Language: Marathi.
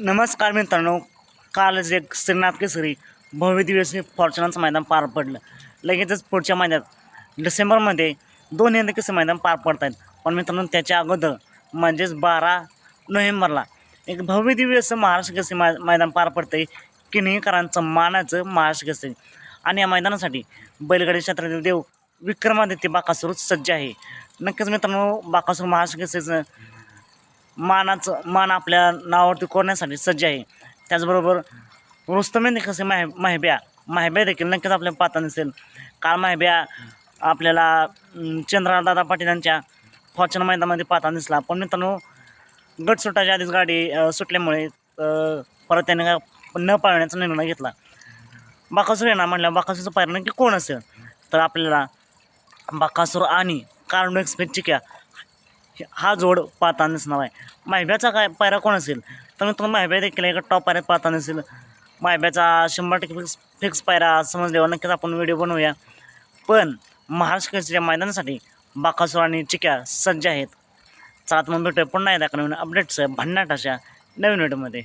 नमस्कार मित्रांनो कालच एक श्रीनाथ केसरी भव्य दिवसी फॉर्च्युनरचं मैदान पार पडलं. लगेचच पुढच्या महिन्यात डिसेंबरमध्ये दोन यंदा केसरी मैदान पार पडत आहेत. पण मित्रांनो त्याच्या अगोदर म्हणजेच बारा नोव्हेंबरला एक भव्य महाराष्ट्र केसरी मै मैदान पार पडतं आहे किणीकरांचं मानाचं महाराष्ट्र केसरी. आणि या मैदानासाठी बैलगाडी क्षेत्रातील देव विक्रमादित्य बाकासूर सज्ज आहे. नक्कीच मित्रांनो बाकासूर महाराष्ट्र केसरीचं मानाचं मान आपल्या नावावरती कोरण्यासाठी सज्ज आहे. त्याचबरोबर रुस्तमेने कसे माह माहिब्या माहिब्या देखील नक्कीच आपल्या पाहता दिसेल. काल माहिब्या आपल्याला चंद्रा चंद्रदादा पाटील यांच्या फॉर्च्युनर मैदानामध्ये पाहता दिसला. पण मित्रांनो गट सुटायच्या आधीच गाडी सुटल्यामुळे परत त्याने काय न पाळण्याचा निर्णय घेतला. बाकासूर येणार म्हटलं बाकासूरचं पाहिलं नक्की कोण असेल? तर आपल्याला बाकासूर आणि कार्डो एक्सप्रेस चिक्या हा जोड पाहताना दिसणार आहे. मायब्याचा काय पायरा कोण असेल? तर मित्रांनो मायब्या देखील एका टॉप पायऱ्यात पाहताना दिसेल. मायब्याचा शंभर टक्के फिक्स फिक्स पायरा समजल्यावर नक्कीच आपण व्हिडिओ बनवूया. पण महाराष्ट्र केसरीच्या मैदानासाठी बाकासूर आणि चिक्या सज्ज आहेत. चला तर मग भेटूया पुन्हा एकदा. नवीन अपडेट्स भन्नाट अशा नवीन व्हिडिओमध्ये